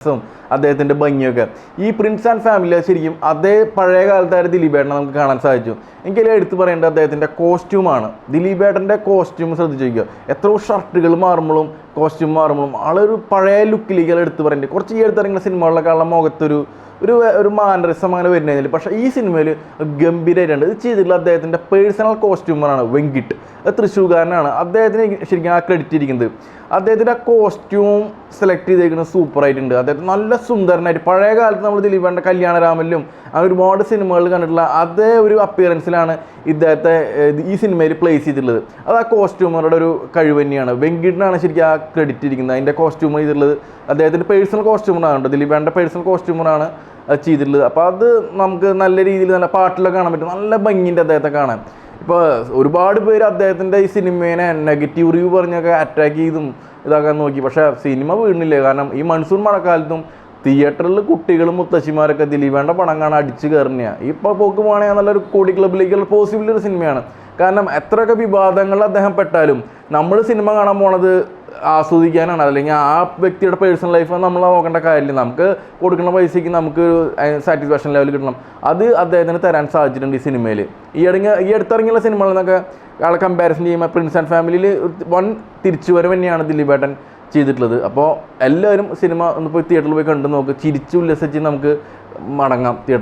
ഉം അദ്ദേഹത്തിന്റെ ഭംഗിയൊക്കെ. ഈ പ്രിൻസ് ആൻഡ് ഫാമിലി ശരിക്കും അതേ പഴയ കാലത്തായ ദിലീപേട്ടനെ നമുക്ക് കാണാൻ സാധിച്ചു. എനിക്കതിൽ എടുത്തു പറയേണ്ടത് അദ്ദേഹത്തിന്റെ കോസ്റ്റ്യൂമാണ് ദിലീപേട്ടന്റെ കോസ്റ്റ്യൂം ശ്രദ്ധിച്ചു നോക്കുക എത്രയോ ഷർട്ടുകൾ മാറുമ്പോഴും കോസ്റ്റ്യൂം മാറുമ്പോഴും ആളൊരു പഴയ ലുക്കിലേക്ക് എടുത്തു പറയേണ്ടത് കുറച്ച് ഈ അടുത്തിറങ്ങുന്ന സിനിമകളിലൊക്കെ ഉള്ള മുഖത്തൊരു ഒരു ഒരു മാനരസം അങ്ങനെ വരുന്നതിൽ പക്ഷേ ഈ സിനിമയിൽ ഗംഭീരമായിട്ടുണ്ട് ഇത് ചെയ്തിട്ടുള്ള അദ്ദേഹത്തിന്റെ പേഴ്സണൽ കോസ്റ്റ്യൂമറാണ് വെങ്കിട്ട്. അത് തൃശ്ശൂർകാരനാണ് അദ്ദേഹത്തിന് ശരിക്കും ആ ക്രെഡിറ്റ് ഇരിക്കുന്നത്. അദ്ദേഹത്തിന്റെ കോസ്റ്റ്യൂം സെലക്ട് ചെയ്തേക്കുന്നത് സൂപ്പറായിട്ടുണ്ട് അദ്ദേഹത്തെ നല്ല സുന്ദരനായിട്ട് പഴയ കാലത്ത് നമ്മൾ ദിലീപേണ്ട കല്യാണരാമനിലും അങ്ങനെ ഒരുപാട് സിനിമകളിൽ കണ്ടിട്ടുള്ള അതേ ഒരു അപ്പിയറൻസിലാണ് ഇദ്ദേഹത്തെ ഈ സിനിമയിൽ പ്ലേസ് ചെയ്തിട്ടുള്ളത്. അത് ആ കോസ്റ്റ്യൂമറുടെ ഒരു കഴിവ് തന്നെയാണ്. വെങ്കിട്ടിനാണ് ശരിക്കും ആ ക്രെഡിറ്റ് ഇരിക്കുന്നത്. അതിന്റെ കോസ്റ്റ്യൂമർ ചെയ്തിട്ടുള്ളത് അദ്ദേഹത്തിന്റെ പേഴ്സണൽ കോസ്റ്റ്യൂമറാണ് കേട്ടോ. പേഴ്സണൽ കോസ്റ്റ്യൂമറാണ് ചെയ്തിട്ടുള്ളത്. അപ്പോൾ അത് നമുക്ക് നല്ല രീതിയിൽ നല്ല പാട്ടിലൊക്കെ കാണാൻ പറ്റും. നല്ല ഭംഗിന്റെ അദ്ദേഹത്തെ കാണാൻ. ഇപ്പോൾ ഒരുപാട് പേര് അദ്ദേഹത്തിന്റെ ഈ സിനിമേനെ നെഗറ്റീവ് റിവ്യൂ പറഞ്ഞൊക്കെ അറ്റാക്ക് ചെയ്തും ഇതാക്കാൻ നോക്കി. പക്ഷേ സിനിമ വീണില്ല? കാരണം ഈ മൺസൂൺ മഴക്കാലത്തും തിയേറ്ററിൽ കുട്ടികളും മുത്തശ്ശിമാരൊക്കെ ദിലീപേണ്ട പടം കാണാൻ അടിച്ചു കയറിയ ഇപ്പോൾ പോക്ക് പോകണമെങ്കിൽ നല്ലൊരു കോടി ക്ലബിലേക്കുള്ള പോസിബിൾ ഒരു സിനിമയാണ്. കാരണം എത്രയൊക്കെ വിവാദങ്ങൾ അദ്ദേഹം പെട്ടാലും നമ്മൾ സിനിമ കാണാൻ പോണത് ആസ്വദിക്കാനാണ്. അല്ലെങ്കിൽ ആ വ്യക്തിയുടെ പേഴ്സണൽ ലൈഫ് നമ്മൾ നോക്കേണ്ട കാര്യമില്ല. നമുക്ക് കൊടുക്കുന്ന പൈസയ്ക്ക് നമുക്ക് സാറ്റിസ്ഫാക്ഷൻ ലെവൽ കിട്ടണം. അത് അദ്ദേഹത്തിന് തരാൻ സാധിച്ചിട്ടുണ്ട് ഈ സിനിമയിൽ ഈ ഇടങ്ങ ഈ അടുത്തിറങ്ങിയുള്ള സിനിമകളിൽ നിന്നൊക്കെ ആളെ കമ്പാരിസൺ ചെയ്യുമ്പോൾ പ്രിൻസ് ആൻഡ് ഫാമിലിയിൽ വൺ തിരിച്ചുവരവ് തന്നെയാണ് ദിലീപേട്ടൻ ചെയ്തിട്ടുള്ളത്. അപ്പോൾ എല്ലാവരും സിനിമ ഒന്ന് പോയി തിയേറ്ററിൽ പോയി കണ്ടു നോക്ക്. ചിരിച്ചുല്ലസിച്ച് നമുക്ക് മടങ്ങാം തിയേറ്ററിൽ